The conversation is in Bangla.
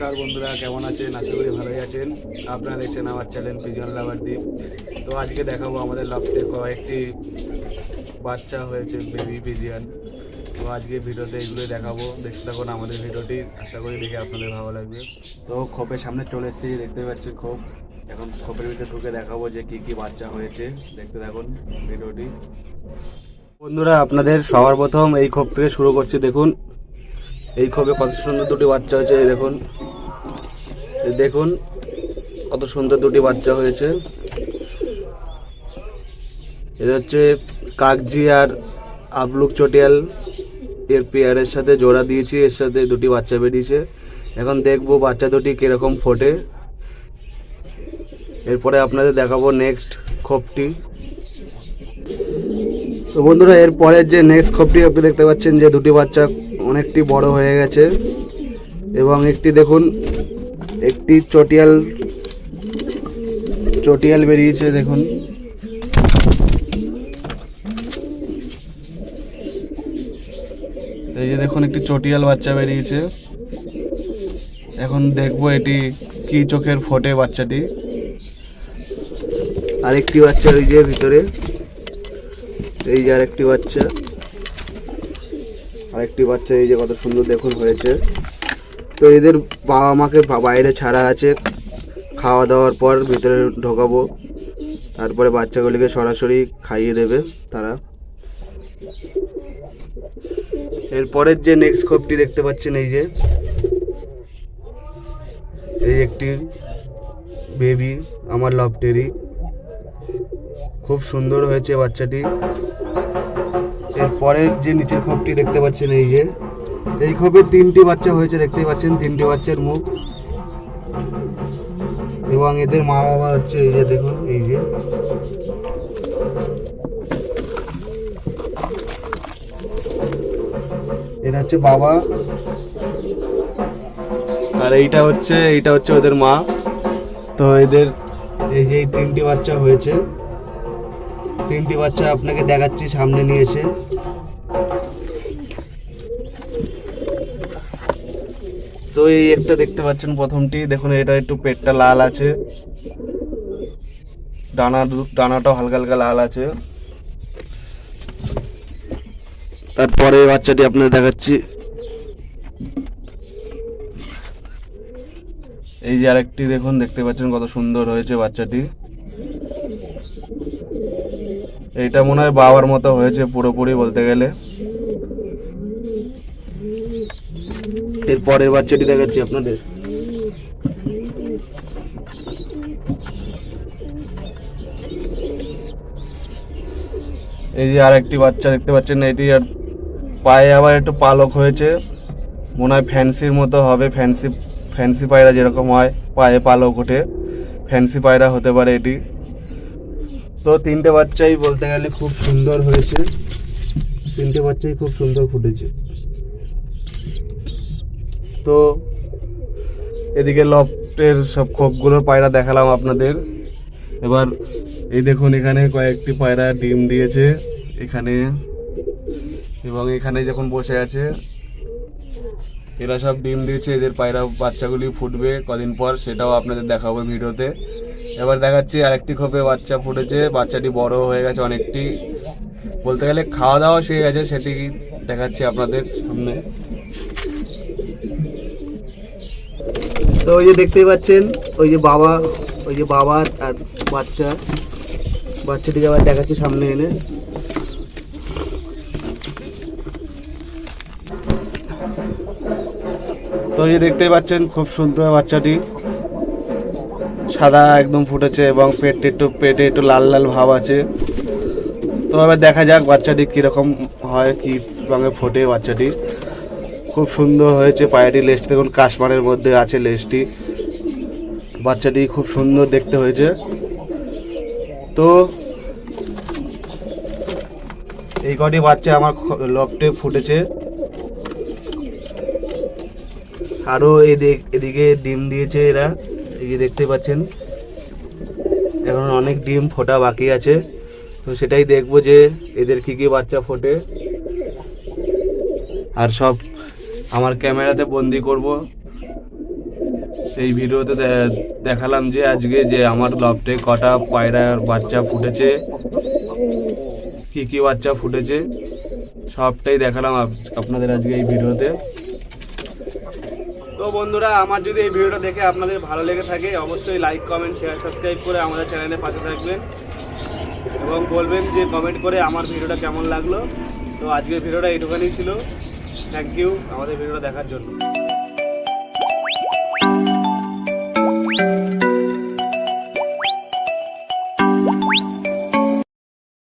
নমস্কার বন্ধুরা, কেমন আছেন? আশা করি ভালোই আছেন। আপনারা দেখছেন আমার চ্যানেল পিজন লাভার দ্বীপ তো আজকে দেখাবো আমাদের লফটে কয়েকটি বাচ্চা হয়েছে বেবি পিজিয়ান তো আজকে ভিডিওতে এগুলো দেখাবো। দেখতে থাকুন আমাদের ভিডিওটি। আশা করি দেখে আপনাদের ভালো লাগবে। তো খোপের সামনে চলে এসেছি, দেখতে পাচ্ছি খোপ। এখন খোপের ভিতরে ঢুকে দেখাবো যে কি কি বাচ্চা হয়েছে। দেখতে থাকুন ভিডিওটি। বন্ধুরা, আপনাদের সবার প্রথম এই খোপ থেকে শুরু করছি। দেখুন, এই খোপে কত সুন্দর দুটি বাচ্চা হয়েছে দেখুন। দেখুন, কত সুন্দর দুটি বাচ্চা হয়েছে। এটা হচ্ছে কাগজি আর আবলুক চটিয়াল। এর পেয়ারের সাথে জোড়া দিয়েছি, এর সাথে দুটি বাচ্চা বেরিয়েছে। এখন দেখব বাচ্চা দুটি কীরকম ফোটে। এরপরে আপনাদের দেখাবো নেক্সট খোপটি। তো বন্ধুরা এর পরের যে নেক্সট খোপটি আপনি দেখতে পাচ্ছেন যে দুটি বাচ্চা অনেকটি বড় হয়ে গেছে। এবং একটি দেখুন একটি চটিয়াল চটিয়াল বেরিয়েছে, দেখুন। এই যে দেখুন, একটি চটিয়াল বাচ্চা বেরিয়েছে। এখন দেখব এটি কি চোখের ফোটে বাচ্চাটি। আরেকটি বাচ্চা ওই যে ভিতরে। এই যে আরেকটি বাচ্চা। আরেকটি বাচ্চা এই যে কত সুন্দর দেখুন হয়েছে। তো এদের বাবা মাকে বাইরে ছাড়া আছে। খাওয়া দাওয়ার পর ভিতরে ঢোকাবো। তারপরে বাচ্চাগুলিকে সরাসরি খাইয়ে দেবে তারা। এরপরের যে নেক্সট খোপটি দেখতে পাচ্ছেন, এই যে। এই একটি বেবি আমার লভটেরি খুব সুন্দর হয়েছে বাচ্চাটি। এরপরের যে নিচের খোপটি দেখতে পাচ্ছেন, এই যে। এই খোপের তিনটি বাচ্চা হয়েছে, দেখতেই পাচ্ছেন, তিনটি বাচ্চার মুখ। এবং এদের মা বাবা হচ্ছে এই যে, দেখুন, এই যে। এটা হচ্ছে বাবা। আর এইটা হচ্ছে এইটা হচ্ছে ওদের মা। তো এদের, এই যে তিনটি বাচ্চা হয়েছে। তিনটি বাচ্চা আপনাকে দেখাচ্ছি, সামনে নিয়ে এসে। তো এই একটা দেখতে পাচ্ছেন প্রথমটি। দেখুন, এটা একটু পেটটা লাল আছে। ডানা ডানাটাও হালকা হালকা লাল আছে। তারপরে বাচ্চাটি আপনাদের দেখাচ্ছি। এই যে আরেকটি দেখুন, দেখতে পাচ্ছেন কত সুন্দর হয়েছে বাচ্চাটি। এইটা মনে হয় বাবার মতো হয়েছে পুরোপুরি বলতে গেলে। এর পরের বাচ্চাটি দেখাচ্ছি আপনাদের। এই যে আর একটি বাচ্চা দেখতে পাচ্ছেন, এটি আর পায়ে আবার একটু পালক হয়েছে। মনে হয় ফ্যান্সির মতো হবে, ফ্যান্সি ফ্যান্সি পায়রা যেরকম হয়, পায়ে পালক ওঠে। ফ্যান্সি পায়রা হতে পারে এটি। তো তিনটে বাচ্চাই বলতে গেলে খুব সুন্দর হয়েছে। তিনটে বাচ্চাই খুব সুন্দর ফুটেছে। তো এদিকে লফটের সব খোপগুলোর পায়রা দেখালাম আপনাদের। এবার এই দেখুন এখানে কয়েকটি পায়রা ডিম দিয়েছে এখানে। এবং এখানে যখন বসে আছে, এরা সব ডিম দিয়েছে, এদের পায়রা বাচ্চাগুলি ফুটবে কদিন পর, সেটাও আপনাদের দেখাবো ভিডিওতে। এবার দেখাচ্ছি আরেকটি খোপে বাচ্চা ফুটেছে, বাচ্চাটি বড় হয়ে গেছে অনেকটি। বলতে গেলে খাওয়া দাওয়া শিখে গেছে, সেটি দেখাচ্ছি আপনাদের সামনে। তো ওই যে দেখতেই পাচ্ছেন, ওই যে বাবা, ওই যে বাবা আর বাচ্চা। বাচ্চাটিকে আবার দেখাচ্ছি সামনে এনে। তো এই যে দেখতেই পাচ্ছেন, খুব সুন্দর বাচ্চাটি। সাদা একদম ফুটেছে এবং পেটে একটু পেটে একটু লাল লাল ভাব আছে। তো এবার দেখা যাক বাচ্চাটি কীরকম হয়, কি রঙে ফোটে বাচ্চাটি। খুব সুন্দর হয়েছে পায়েটি লেজটি। দেখুন কাশ্মারের মধ্যে আছে লেজটি। বাচ্চাটি খুব সুন্দর দেখতে হয়েছে। তো, এই কটি বাচ্চা আমার লফটে ফুটেছে। আরও এদিক, এদিকে ডিম দিয়েছে এরা। এই দেখতে পাচ্ছেন। এখন অনেক ডিম ফোটা বাকি আছে। তো সেটাই দেখব যে এদের কি কি বাচ্চা ফোটে। আর সব আমার ক্যামেরাতে বন্দি করব। এই ভিডিওতে দেখালাম যে আজকে যে আমার লফটে কটা পায়রার বাচ্চা ফুটেছে। কি কি বাচ্চা ফুটেছে, সবটাই দেখালাম আপনাদের আজকে এই ভিডিওতে। তো বন্ধুরা, আমার যদি এই ভিডিওটা দেখে আপনাদের ভালো লেগে থাকে, অবশ্যই লাইক কমেন্ট শেয়ার সাবস্ক্রাইব করে আমাদের চ্যানেলে পাশে থাকবেন। এবং বলবেন যে কমেন্ট করে আমার ভিডিওটা কেমন লাগল। তো আজকের ভিডিওটা এইটুখানি ছিল। থ্যাংক ইউ আমাদের ভিডিওটা দেখার জন্য।